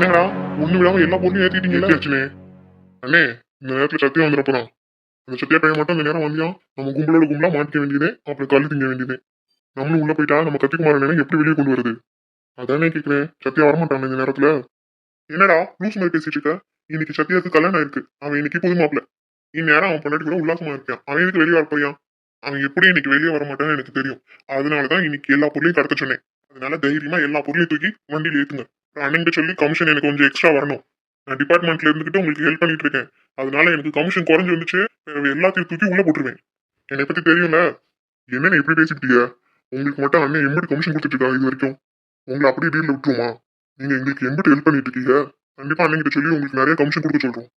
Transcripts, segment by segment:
என்னடா ஒண்ணு விடாம எல்லா பொருளையும் ஏத்திட்டீங்க ஏற்றியாச்சுனே அண்ணே இந்த நேரத்துல சத்தியம் வந்துடப்போறான் அந்த சத்தியா பையன் மட்டும் இந்த நேரம் வந்தியா? நம்ம கும்பலோட கும்பலா மாட்டிக்க வேண்டியதே அப்புறம் கல்லு திங்க வேண்டியதே. நம்மளும் உள்ள போயிட்டா நம்ம கத்திக்குமார நேரம் எப்படி வெளியே கொண்டு வருது? அதானே கேக்குறேன். சத்தியா வரமாட்டான் இந்த நேரத்துல? என்னடா லூஸ் மாதிரி பேசிட்டு இருக்க? இன்னைக்கு சத்தியாவுக்கு கல்யாணம் ஆயிருக்கு. அவன் இன்னைக்கு புது மாப்பிள்ள இந்நேரம் அவன் பொண்டாட்டி கூட உல்லாசமா இருக்கான். அவன் எதுக்கு வெளியே வரப்போறியான் அவன் எப்படி இன்னைக்கு வெளியே வர மாட்டான்னு எனக்கு தெரியும். அதனாலதான் இன்னைக்கு எல்லா பொருளையும் கடத்த சொன்னேன். அதனால தைரியமா எல்லா பொருளையும் தூக்கி வண்டியில் ஏத்துங்க. அண்ணன்கிட்ட சொல்லி கமிஷன் எனக்கு கொஞ்சம் எக்ஸ்ட்ரா வரணும். நான் டிபார்ட்மெண்ட்ல இருந்துகிட்டு உங்களுக்கு ஹெல்ப் பண்ணிட்டு இருக்கேன். அதனால எனக்கு கமிஷன் குறைஞ்சு வந்துச்சு. எல்லாத்தையும் தூக்கி உள்ள போட்டுருவேன். என்னை பத்தி தெரியும்ல? என்னன்னு எப்படி பேசிட்டீங்க உங்களுக்கு மட்டும் அண்ணன் எம்பிட்டு கமிஷன் கொடுத்துட்டு இது வரைக்கும். உங்களை அப்படியே வீட்டில் விட்டுருமா நீங்க எங்களுக்கு எம்பிட்டு ஹெல்ப் பண்ணிட்டு இருக்கீங்க. கண்டிப்பா அண்ணன் சொல்லி உங்களுக்கு நிறைய கமிஷன் கொடுக்க சொல்றோம்.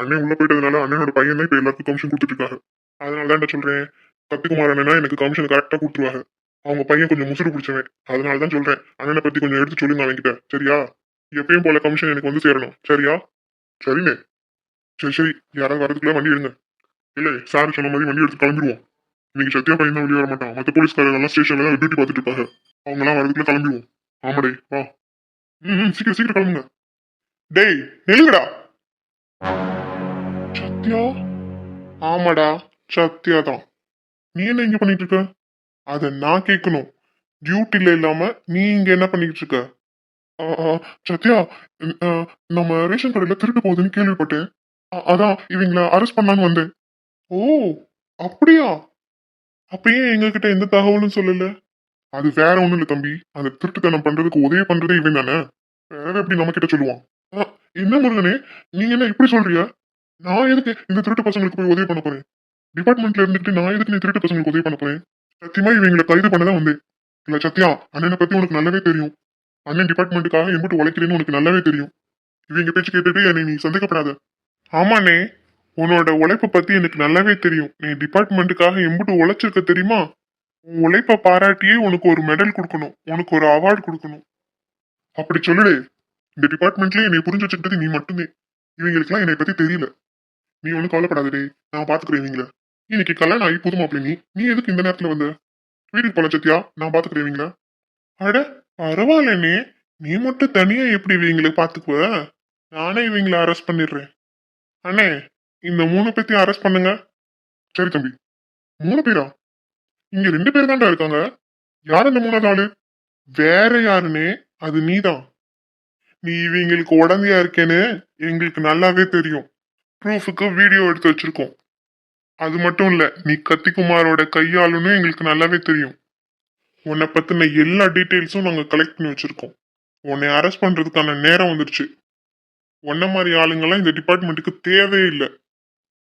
அண்ணன் உள்ள போயிட்டதுனால அண்ணனோட பையன் தான் இப்ப எல்லாருக்கும் கமிஷன் கொடுத்துட்டு இருக்காங்க. அதனால தான் சொல்றேன்? கத்திக்குமார் அண்ணனா எனக்கு கமிஷன் கரெக்டா கொடுத்துருவாங்க. அவங்க பையன் கொஞ்சம் முசுறு பிடிச்சவன். அதனால தான் சொல்றேன். அண்ணனை பத்தி கொஞ்சம் எடுத்து சொல்லுங்க அவன்கிட்ட. சரியா? எப்பயும் போல கமிஷன் எனக்கு வந்து சேரணும். சரியா? சரிண்ணே. சரி சரி. யாராவது வரதுக்குள்ள வண்டி எடுங்க. இல்லை சார் சொன்ன மாதிரி வண்டி எடுத்து கிளம்பிடுவோம் இன்னைக்கு சத்யா பையன் தான் வெளியே வர மாட்டான். மற்ற போலீஸ்காரங்க எல்லாம் ஸ்டேஷன்ல தான் டியூட்டி பார்த்துட்டு இருப்பாங்க. அவங்க எல்லாம் வரதுக்குள்ள கிளம்பிடுவோம் ஆமாடே வா. ம் ம், சீக்கிரம் சீக்கிரம் கிளம்புங்க. டேய் நில்லுங்கடா. சத்யா ஆமாடா. சத்யா தான். நீ என்ன இங்க பண்ணிட்டு இருக்க? அதை நான் கேட்கணும். டியூட்டில இல்லாம நீ இங்க என்ன பண்ணிட்டு இருக்க? ஆ, ஆ, சத்யா ஆ, நம்ம ரேஷன் கடையில திருட்டு போகுதுன்னு கேள்விப்பட்டேன். அதான் இவங்கள அரெஸ்ட் பண்ணான்னு வந்தேன். ஓ அப்படியா? அப்பயே எங்ககிட்ட எந்த தகவலும் சொல்லல? அது வேற ஒண்ணும் இல்ல தம்பி. அந்த திருட்டுத்தனம் பண்றதுக்கு உதவி பண்றதே இவன் தானே. வேற எப்படி நம்ம கிட்ட சொல்லுவான் என்ன முருகனே நீங்க என்ன இப்படி சொல்றிய நான் எதுக்கு இந்த திருட்டு பசங்களுக்கு போய் உதவி பண்ண போறேன்? டிபார்ட்மெண்ட்ல இருந்துட்டு நான் எதுக்கு நீ திருட்டு பசங்களுக்கு உதவி பண்ண போறேன்? சத்தியமா இவங்களை கைது பண்ணதான் வந்தேன். இல்ல சத்யா அண்ணனை பத்தி உனக்கு நல்லாவே தெரியும். அண்ணன் டிபார்ட்மெண்ட்டுக்காக எம்பிட்டு உழைக்கிறேன்னு உனக்கு நல்லாவே தெரியும். இவங்க பேச்சு கேட்டுட்டு என்னை நீ சந்தேகப்படாத. ஆமாண்ணே உன்னோட உழைப்பை பத்தி எனக்கு நல்லாவே தெரியும். நீ டிபார்ட்மெண்ட்டுக்காக எம்பிட்டு உழைச்சிருக்க தெரியுமா? உன் உழைப்பை பாராட்டியே உனக்கு ஒரு மெடல் கொடுக்கணும். உனக்கு ஒரு அவார்டு கொடுக்கணும். அப்படி சொல்லுடு இந்த டிபார்ட்மெண்ட்லயே என்னை புரிஞ்சு வச்சுக்கிட்டது நீ மட்டுமே இவங்களுக்குலாம் என்னை பத்தி தெரியல. நீ ஒன்றும் கவலைப்படாதடே. நான் பாத்துக்கிறேன் இவங்களை. இன்னைக்கு கல்யாணம் ஆகி புது மாப்பிள்ளை நீ. நீ எதுக்கு இந்த நேரத்துல வந்த? வீட்டுக்கு போல சத்யா. நான் பாத்துக்கிறேன் அட பரவாயில்லண்ணே நீ மட்டும் தனியா எப்படி இவங்களை பாத்துக்குவ? நானே இவங்களை அரெஸ்ட் பண்ணிடுறேன். அண்ணே இந்த மூணு பேத்தையும் அரெஸ்ட் பண்ணுங்க. சரி தம்பி. மூணு பேரா? இங்க ரெண்டு பேர் தான்டா இருக்காங்க. யார் அந்த மூணாவது ஆளு? வேற யாருன்னே அது நீதான். நீ இவங்களுக்கு உடந்தையா இருக்கேன்னு எங்களுக்கு நல்லாவே தெரியும். ப்ரூஃபுக்கு வீடியோ எடுத்து வச்சிருக்கோம். அது மட்டும் இல்ல நீ கத்திக்குமாரோட கையாளுன்னு எங்களுக்கு நல்லாவே தெரியும். உன்னை பத்தின எல்லா டீட்டெயில்ஸும் நாங்க கலெக்ட் பண்ணி வச்சிருக்கோம். உன்னை அரெஸ்ட் பண்றதுக்கான நேரம் வந்துருச்சு. உன்ன மாதிரி ஆளுங்கெல்லாம் இந்த டிபார்ட்மெண்ட்டுக்கு தேவையே இல்லை.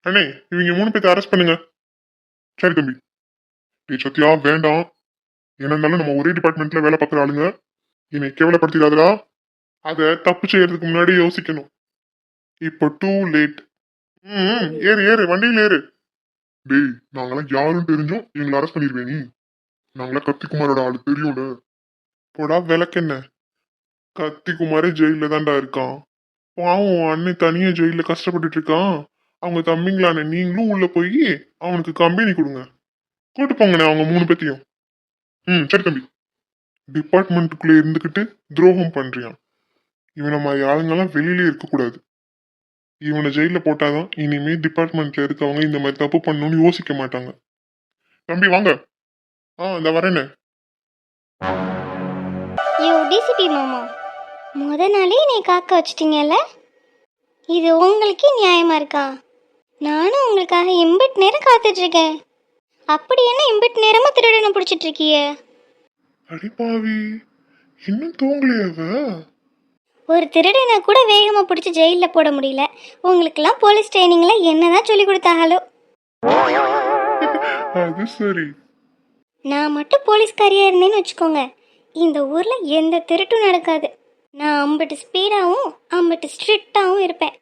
அண்ணே இவங்க மூணு பேர்த்த அரெஸ்ட் பண்ணுங்க. சரி தம்பி. நீ சத்யா வேண்டாம். என்ன இருந்தாலும் நம்ம ஒரே டிபார்ட்மெண்ட்ல வேலை பார்க்குற ஆளுங்க. என்னை கேவலப்படுத்திடாதடா. அதை தப்பு செய்யறதுக்கு முன்னாடி யோசிக்கணும். இப்போ டூ லேட் ம் ஏறு ஏறு வண்டியில் ஏறு. டேய் நாங்களாம் யாரும் தெரிஞ்சும் எங்களை அரெஸ்ட் பண்ணிருவே நீ. நாங்களாம் கத்திக்குமாரோட ஆளு தெரியும்ல? போடா விளக்கென்ன கத்திக்குமாரே ஜெயில தான்டா இருக்கான். பாவம் அண்ணன் தனியா ஜெயில கஷ்டப்பட்டுட்டு இருக்கான். அவங்க தம்பிங்களான நீங்களும் உள்ள போய் அவனுக்கு கம்பெனி கொடுங்க. கூட்டு போங்கண்ணே அவங்க மூணு பேத்தையும். ம் சரி தம்பி. டிபார்ட்மெண்ட்டுக்குள்ளே இருந்துக்கிட்டு துரோகம் பண்றியான் இவனை மாதிரி ஆளுங்கெல்லாம் வெளியிலே இருக்கக்கூடாது. இவனை ஜெயில போட்டாதான் இனிமே டிபார்ட்மெண்ட்ல இருக்கவங்க இந்த மாதிரி தப்பு பண்ணணும்னு யோசிக்க மாட்டாங்க. தம்பி வாங்க. ஆ இந்த வரேனே. யோ டிசிபி மாமா. முத நாளே என்னை காக்க வச்சிட்டீங்கல்ல? இது உங்களுக்கே நியாயமா இருக்கா? நானும் உங்களுக்காக எம்பிட் நேரம் காத்துட்டு இருக்கேன் அப்படி என்ன எம்பிட் நேரமா திருடனை பிடிச்சிட்டு இருக்கிய அடிப்பாவி இன்னும் தூங்கலையா அவ ஒரு திருடனை கூட வேகமாக பிடிச்சி ஜெயிலில் போட முடியல. உங்களுக்கெல்லாம் போலீஸ் ட்ரைனிங்கில் என்னதான் சொல்லி கொடுத்தாங்களோ? அது சரி. நான் மட்டும் போலீஸ்காரியாக இருந்தேன்னு வச்சுக்கோங்க. இந்த ஊரில் எந்த திருட்டும் நடக்காது. நான் அம்பட்டு ஸ்பீடாகவும் அம்பட்டு ஸ்ட்ரிக்டாகவும் இருப்பேன்.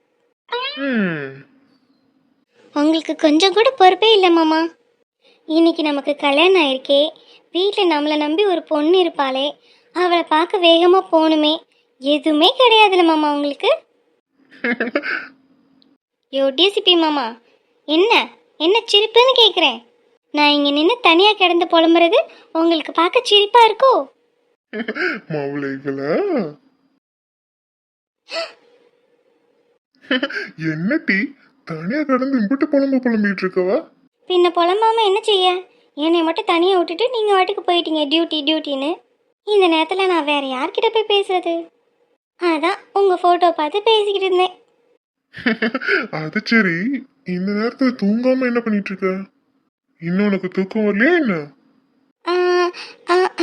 உங்களுக்கு கொஞ்சம் கூட பொறுப்பே இல்லை மாமா. இன்னைக்கு நமக்கு கல்யாணம் ஆயிருக்கே. வீட்டில் நம்மளை நம்பி ஒரு பொண்ணு இருப்பாளே. அவளை பார்க்க வேகமாக போகணுமே. எதுவுமே கிடையாதுல்ல மாமா உங்களுக்கு? யோ டிசிபி மாமா என்ன? என்ன சிரிப்புன்னு கேட்குறேன் நான் இங்கே நின்று தனியாக கிடந்து புலம்புறது உங்களுக்கு பார்க்க சிரிப்பாக இருக்கோ? மவளைகளா என்ன டீ? தனியா கடந்து இம்பிட்டு புலம்பு புலம்பிட்டு இருக்கவா பின்ன புலம்பாம என்ன செய்ய? என்னை மட்டும் தனியாக விட்டுட்டு நீங்கள் வாட்டுக்கு போயிட்டீங்க டியூட்டி டியூட்டின்னு இந்த நேரத்தில் நான் வேற யார்கிட்ட போய் பேசுறது? அதான் உங்கள் ஃபோட்டோ பார்த்து பேசிக்கிட்டு இருந்தேன். அது சரி. இந்த நேரத்துல தூங்காம என்ன பண்ணிட்டு இருக்க இன்னும் உனக்கு தூக்கம் வரலையா என்ன?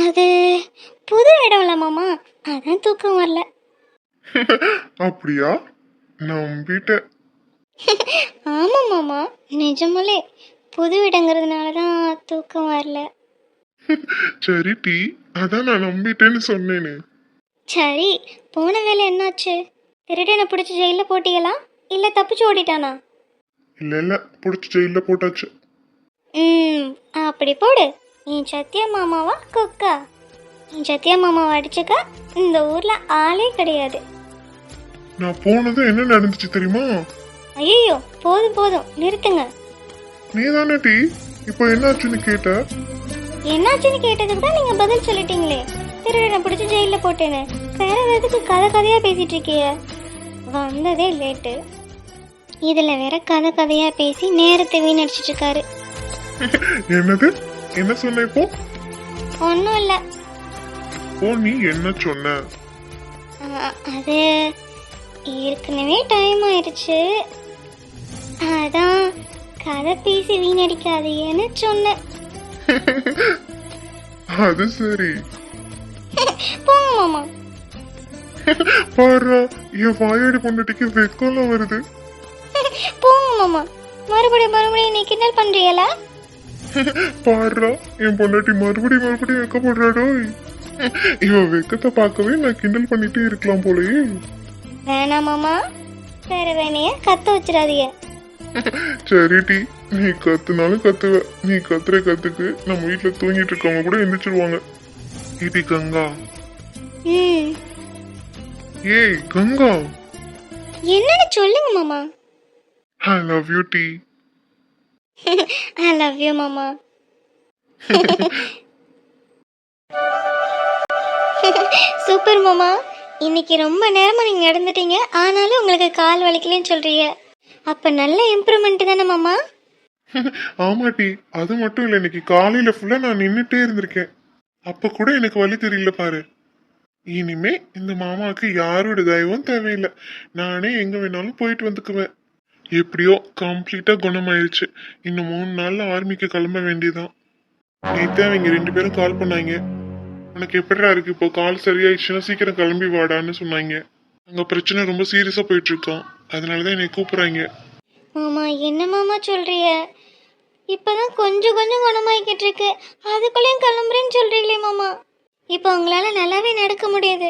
அது புது இடம்ல மாமா. அதான் தூக்கம் வரல. அப்படியா? நம்பிட்டேன் ஆமாம் மாமா. நிஜமலே புது இடங்கிறதுனால தான் தூக்கம் வரல. சரி டீ. அதான் நான் நம்பிட்டேன்னு சொன்னேனே. சரி போன வேலை என்னாச்சு? திருடனை பிடிச்சி ஜெயிலில் போட்டீங்களா? இல்லை தப்பிச்சு ஓடிட்டானா? இல்ல இல்ல புடிச்சு ஜெயில போட்டாச்சு. ம் அப்படி போடு. என் சத்திய மாமாவா கொக்கா? என் சத்திய மாமாவை அடிச்சுக்க இந்த ஊரில் ஆளே கிடையாது. நான் போனது என்ன நடந்துச்சு தெரியுமா? ஐயோ போதும் போதும் நிறுத்துங்க. நீ தானே டீ இப்போ என்னாச்சுன்னு கேட்ட? என்னாச்சுன்னு கேட்டதுக்கு தான் நீங்கள் பதில் சொல்லிட்டீங்களே. திருடனை பிடிச்சி ஜெயிலில் போட்டேன்னு வேற எதுக்கு கதை கதையாக பேசிட்டு இருக்கீங்க வந்ததே லேட்டு இதில் வேற கதை கதையாக பேசி நேரத்தை வீணடிச்சிட்டு இருக்காரு. என்னது? என்ன சொன்ன இப்போ? ஒன்றும் இல்லை. ஓ நீ என்ன சொன்ன? அது ஏற்கனவே டைம் ஆயிடுச்சு அதான் கதை பேசி வீணடிக்காதேன்னு சொன்னேன். அது சரி. போங்க மாமா. பாரு என் வாயாடி பொண்டாட்டிக்கு வெக்கம்லாம் வருது. போங்க மாமா. மறுபடியும் மறுபடியும் நீ கிண்டல் பண்றீங்களா பாருடா என் பொண்டாட்டி மறுபடியும் மறுபடியும் வெக்கப்படுறாடோ இவன் வெக்கத்தை பார்க்கவே நான் கிண்டல் பண்ணிட்டே இருக்கலாம் போலயே. வேணாம் மாமா. வேற வேணைய கத்த வச்சிடாதீங்க. சரி டி நீ கத்துனாலும் கத்துவ. நீ கத்துற கத்துக்கு நம்ம வீட்டுல தூங்கிட்டு இருக்கவங்க கூட எந்திரிச்சிருவாங்க. இது கங்கா. ம் ஏய் கங்கா. என்னன்னு சொல்லுங்க மாமா. ஐ லவ் யூ டி ஐ லவ் யூ மாமா. சூப்பர் மாமா. இன்னைக்கு ரொம்ப நேரமா நீங்க நடந்துட்டீங்க. ஆனாலும் உங்களுக்கு கால் வலிக்கலன்னு சொல்றீங்க. அப்ப நல்ல இம்ப்ரூவ்மெண்ட் தானே மாமா? ஆமா டி அது மட்டும் இல்ல இன்னைக்கு காலையில ஃபுல்லா நான் நின்னுட்டே இருந்திருக்கேன். அப்ப கூட எனக்கு வழி தெரியல பாரு. இனிமே இந்த மாமாவுக்கு யாரோட தயவும் தேவையில்லை. நானே எங்க வேணாலும் போயிட்டு வந்துக்குவேன். எப்படியோ கம்ப்ளீட்டா குணமாயிருச்சு. இன்னும் மூணு நாள்ல ஆர்மிக்கு கிளம்ப வேண்டியதான் நேத்தே அவங்க ரெண்டு பேரும் கால் பண்ணாங்க. உனக்கு எப்படிடா இருக்கு? இப்போ கால் சரியாயிடுச்சுன்னா சீக்கிரம் கிளம்பி வாடான்னு சொன்னாங்க. அங்க பிரச்சனை ரொம்ப சீரியஸா போயிட்டு இருக்கோம் அதனாலதான் என்னை கூப்பிடுறாங்க. மாமா என்ன மாமா சொல்றீங்க? இப்பதான் கொஞ்சம் கொஞ்சம் குணமாயிக்கிட்டு இருக்கு அதுக்குள்ளேயும் கிளம்புறேன்னு சொல்றீங்களே மாமா. இப்போ உங்களால நல்லாவே நடக்க முடியாது.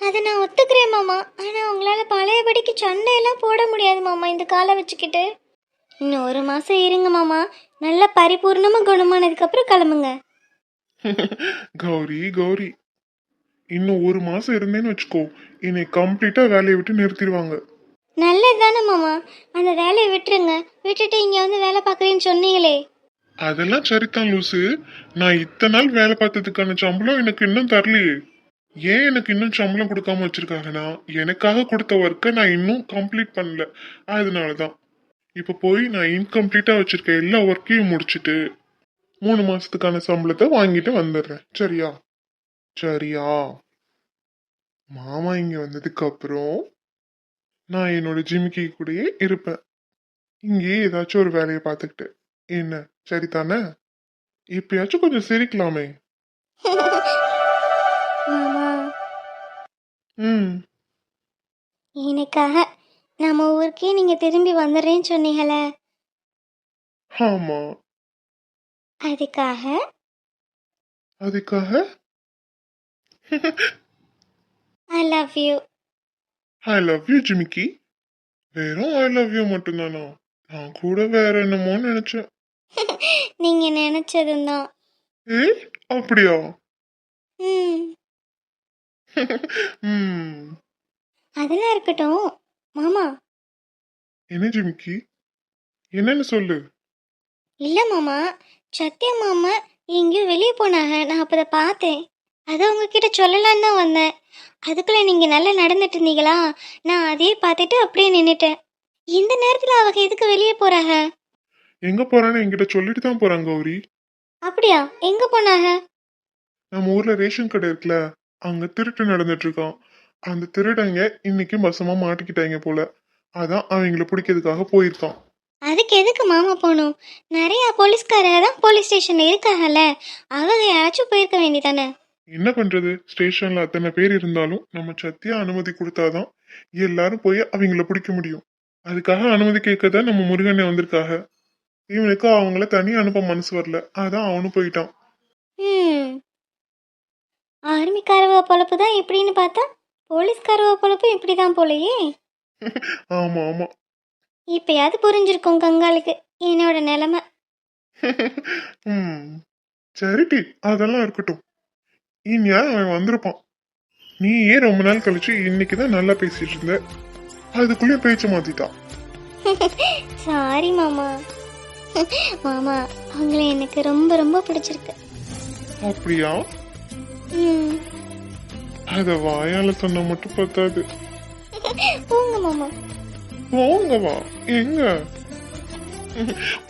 அதை நான் ஒத்துக்கிறேன் மாமா. ஆனா உங்களால பழையபடிக்கு சண்டையெல்லாம் போட முடியாது மாமா இந்த காலை வச்சுக்கிட்டு. இன்னும் ஒரு மாசம் இருங்க மாமா. நல்லா பரிபூர்ணமா குணமானதுக்கு அப்புறம் கிளம்புங்க. கௌரி கௌரி. இன்னும் ஒரு மாசம் இருந்தேன்னு வச்சுக்கோ. என்னை கம்ப்ளீட்டா வேலையை விட்டு நிறுத்திடுவாங்க. நல்லது தானே மாமா. அந்த வேலையை விட்டுருங்க. விட்டுட்டு இங்க வந்து வேலை பார்க்குறேன்னு சொன்னீங்களே. அதெல்லாம் சரிதான் லூசு. நான் இத்தனை நாள் வேலை பார்த்ததுக்கான சம்பளம் எனக்கு இன்னும் தரலையே. ஏன் எனக்கு இன்னும் சம்பளம் கொடுக்காம வச்சிருக்காங்கன்னா எனக்காக கொடுத்த ஒர்க்கை நான் இன்னும் கம்ப்ளீட் பண்ணல. அதனால தான் இப்போ போய் நான் இன்கம்ப்ளீட்டாக வச்சிருக்க எல்லா ஒர்க்கையும் முடிச்சுட்டு மூணு மாசத்துக்கான சம்பளத்தை வாங்கிட்டு வந்துடுறேன். சரியா? சரியா? மாமா இங்க வந்ததுக்கு அப்புறம் நான் என்னோட ஜிமிக்கி கூடயே இருப்பேன். இங்கேயே ஏதாச்சும் ஒரு வேலையை பார்த்துக்கிட்டு. என்ன சரிதானே? இப்பயாச்சும் கொஞ்சம் சிரிக்கலாமே. ம். எனக்காக நம்ம ஊருக்கே நீங்க திரும்பி வந்துடுறேன்னு சொன்னீங்களே ஆமா. அதுக்காக? அதுக்காக? I love you I love you ஜிமிக்கி வெறும் ஐ லவ் யூ மட்டும்தானா? நான் கூட வேற என்னமோ நினைச்சேன். நீங்க நினைச்சதும் தான் ஏ அப்படியா அதெல்லாம் இருக்கட்டும். மாமா. என்ன ஜிமிக்கி என்னன்னு சொல்லு. இல்ல மாமா. சத்யா மாமா எங்கேயோ வெளியே போனாங்க. நான் அப்போ பார்த்தேன். அதை உங்ககிட்ட சொல்லலான்னு தான் வந்தேன். அதுக்குள்ள நீங்க நல்லா நடந்துட்டு இருந்தீங்களா? நான் அதையே பார்த்துட்டு அப்படியே நின்னுட்டேன். இந்த நேரத்துல அவங்க எதுக்கு வெளியே போறாங்க? எங்க போறான்னு என்கிட்ட சொல்லிட்டு தான் போறாங்க கௌரி. அப்படியா? எங்க போனாங்க? நம்ம ஊர்ல ரேஷன் கடை இருக்குல்ல அங்க திருட்டு நடந்துட்டு இருக்கான். அந்த திருடங்க இன்னைக்கு பசமா மாட்டிக்கிட்டாங்க போல. அதான் அவங்கள பிடிக்கிறதுக்காக போயிருக்கான். அதுக்கு எதுக்கு மாமா போகணும்? நிறைய போலீஸ்காரங்க தான் போலீஸ் ஸ்டேஷன்ல இருக்காங்கல்ல. அவங்க யாராச்சும் போயிருக்க வேண்டியதானே? என்ன பண்றது? ஸ்டேஷன்ல அத்தனை பேர் இருந்தாலும் நம்ம சத்தியா அனுமதி கொடுத்தாதான் எல்லாரும் போய் அவங்கள பிடிக்க முடியும். அதுக்காக அனுமதி கேட்க தான் நம்ம முருகனை வந்திருக்காக. இவனுக்கு அவங்கள தனி அனுப்ப மனசு வரல. அதான் அவனும் போயிட்டான். ஆர்மிக்காரவ பொழப்பு தான் இப்படின்னு பார்த்தா போலீஸ்காரவ பொழப்பு இப்படி தான் போலயே. ஆமா ஆமா. இப்பயாவது புரிஞ்சிருக்கும் கங்காளுக்கு என்னோட நிலைமை. ம் சரிடி அதெல்லாம் இருக்கட்டும். இனியா அவன் வந்திருப்பான். நீ ஏன் ரொம்ப நாள் கழிச்சு இன்னைக்கு தான் நல்லா பேசிட்டு இருந்த. அதுக்குள்ளேயே பேச்ச மாத்திட்டான். சாரி மாமா. மாமா அவங்கள எனக்கு ரொம்ப ரொம்ப பிடிச்சிருக்கு. அப்படியா? அத வாயால சொன்னா மட்டும் பத்தாது. போங்க மாமா. போங்க வா எங்க?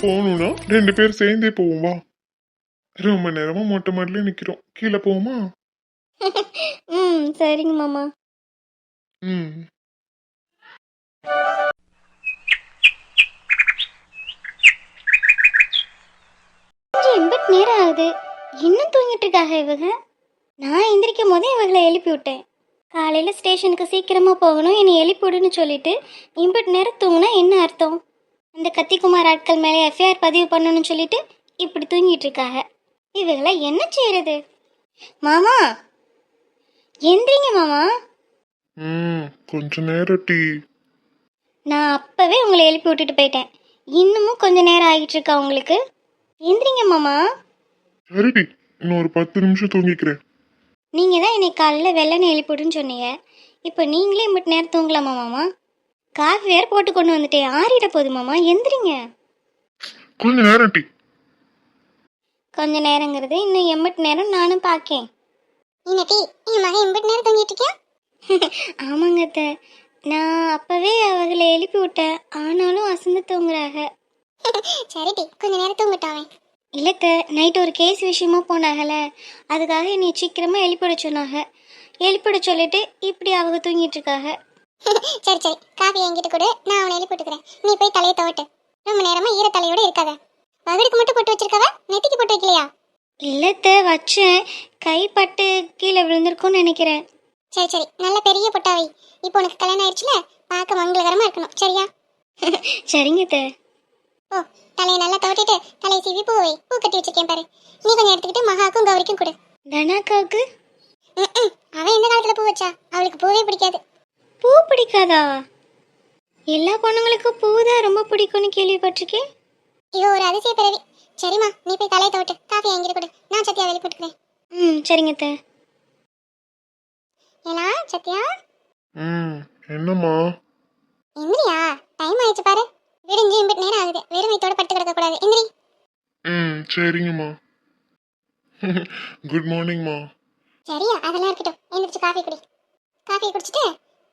போகணும்னா ரெண்டு பேர் சேர்ந்தே போவோம் வா. ரொம்ப நேரமா மொட்டை மாடல நிக்கிறோம். கீழே போவோமா? ம் சரிங்க மாமா. ம். எண்பட் நேரம் ஆகுது. இன்னும் தூங்கிட்டு இருக்காங்க இவங்க நான் எந்திரிக்கும் போதே இவங்களை எழுப்பி விட்டேன். காலையில் ஸ்டேஷனுக்கு சீக்கிரமாக போகணும் என்னை எழுப்பி விடுன்னு சொல்லிட்டு இம்பட் நேரம் தூங்கினா என்ன அர்த்தம்? அந்த கத்திக்குமார் ஆட்கள் மேலே எஃப்ஐஆர் பதிவு பண்ணணும்னு சொல்லிட்டு இப்படி தூங்கிட்டு இருக்காங்க இவங்களை என்ன செய்யறது? மாமா! எந்திரிங்க மாமா! ம் கொஞ்ச நேரம் டீ. நான் அப்போவே உங்களை எழுப்பி விட்டுட்டு போயிட்டேன். இன்னமும் கொஞ்ச நேரம் ஆகிட்டு இருக்கா உங்களுக்கு? எந்திரிங்க மாமா! சரிடி இன்னும் ஒரு பத்து நிமிஷம் தூங்கிக்கிறேன். நீங்கள் தான் என்னை காலையில் வெள்ளனை எழுப்பிடுன்னு சொன்னீங்க. இப்போ நீங்களே மட்டும் நேரம் தூங்கலாமா மாமா? காஃபி வேறு போட்டு கொண்டு வந்துட்டேன். ஆறிட போகுது மாமா. எந்திரிங்க! கொஞ்ச நேரம் டீ. கொஞ்ச நேரங்கிறது இன்னும் எம்பட்டு நேரம் நானும் பார்க்கேன் இன்னட்டி என் மகன் எம்பட்டு நேரம் தூங்கிட்டு இருக்கியா? ஆமாங்க அத்தை. நான் அப்போவே அவங்களை எழுப்பி விட்டேன். ஆனாலும் அசந்து தூங்குறாங்க சரிடி கொஞ்ச நேரம் தூங்கட்டாவே இல்லத்த நைட் ஒரு கேஸ் விஷயமா போனாங்கல்ல அதுக்காக என்னை சீக்கிரமா எழுப்பிட சொன்னாங்க எழுப்பிட சொல்லிட்டு இப்படி அவங்க தூங்கிட்டு இருக்காங்க சரி சரி. காஃபி என்கிட்ட கொடு. நான் அவனை எழுப்பி விட்டுக்கிறேன். நீ போய் தலையை துவட்டு. ரொம்ப நேரமா ஈர தலையோட இருக்காத. வகுடுக்கு மட்டும் போட்டு வச்சிருக்கவ? நெத்திக்கு போட்டு வைக்கலையா? இல்லத்த வச்சேன். கைப்பட்டு கீழே விழுந்திருக்கும்னு நினைக்கிறேன். சரி சரி. நல்ல பெரிய பொட்டாவை இப்போ உனக்கு கல்யாணம் ஆயிடுச்சுல? பார்க்க மங்களகரமா இருக்கணும். சரியா? சரிங்க அத்தை. ஓ தலையை நல்லா துவட்டிட்டு தலையை சீவி பூ வை. பூ கட்டி வச்சிருக்கேன் பாரு. நீ கொஞ்சம் எடுத்துக்கிட்டு மகாக்கும் கௌரிக்கும் கொடு. தனாக்காவுக்கு? ம்ம். அவ எந்த காலத்துல பூ வச்சா? அவளுக்கு பூவே பிடிக்காது. பூ பிடிக்காதா? எல்லா பொண்ணுங்களுக்கும் பூ தான் ரொம்ப பிடிக்கும்னு கேள்விப்பட்டிருக்கேன். இவ ஒரு அதிசய பிறவி. சரிம்மா நீ போய் தலையை துவட்டு. காஃபி என்கிட்ட கொடு. நான் சத்யா வெளியே போட்டுக்கிறேன் ம் சரிங்க அத்தை. ஏலா சத்யா? ம் என்னம்மா? எந்திரியா டைம் ஆயிடுச்சு பாரு. விடிஞ்சு இம்பிட்டு நேரம் ஆகுது. வெறும் வயித்தோட பட்டு கிடக்க கூடாது. எந்திரி ம் சரிங்கம்மா. குட் மார்னிங்மா சரியா அதெல்லாம் இருக்கட்டும். எந்திரிச்சு காஃபி குடி. காஃபி குடிச்சிட்டு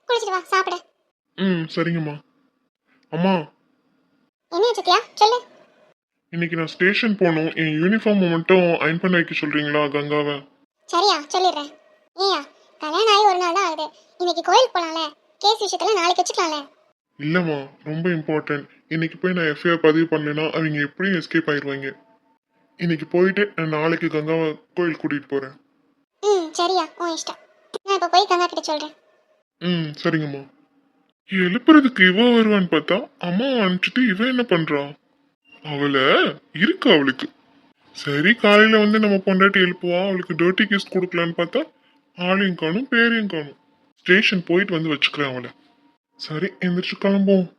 குளிச்சிட்டு வா சாப்பிட. ம் சரிங்கம்மா. அம்மா. என்ன சத்யா? சொல்லு. இன்னைக்கு நான் ஸ்டேஷன் போகணும் என் யூனிஃபார்ம் மட்டும் அயன் பண்ண வைக்க சொல்றீங்களா கங்காவை? சரியா சொல்லிடுறேன். ஏயா கல்யாணம் ஆகி ஒரு நாள் தான் ஆகுது. இன்னைக்கு கோயிலுக்கு போலாம்ல. கேஸ் விஷயத்துல நாளைக்கு வச்சுக்கலாம்ல. இல்லைம்மா ரொம்ப இம்பார்ட்டன்ட் இன்னைக்கு போய் நான் எஃப்ஐஆர் பதிவு பண்ணலைன்னா அவங்க எப்படியும் எஸ்கேப் ஆயிடுவாங்க இன்னைக்கு போயிட்டு நான் நாளைக்கு கங்காவை கோயில் கூட்டிகிட்டு போகிறேன் ம் சரியா உன் இஷ்டம். நான் இப்போ போய் கங்கா கிட்ட சொல்றேன். ம் சரிங்கம்மா. எழுப்புறதுக்கு இவ வருவான்னு பார்த்தா அம்மா அனுப்பிச்சிட்டு இவ என்ன பண்றா? அவளை? இருக்கு அவளுக்கு? சரி காலையில வந்து நம்ம பொண்டாட்டி எழுப்புவா. அவளுக்கு டர்ட்டி கிஸ் கொடுக்கலான்னு பார்த்தா ஆளையும் காணும் பேரையும் காணும். ஸ்டேஷன் போயிட்டு வந்து வச்சுக்கிறேன் அவளை. சரி எந்திரிச்சு கிளம்புவோம்.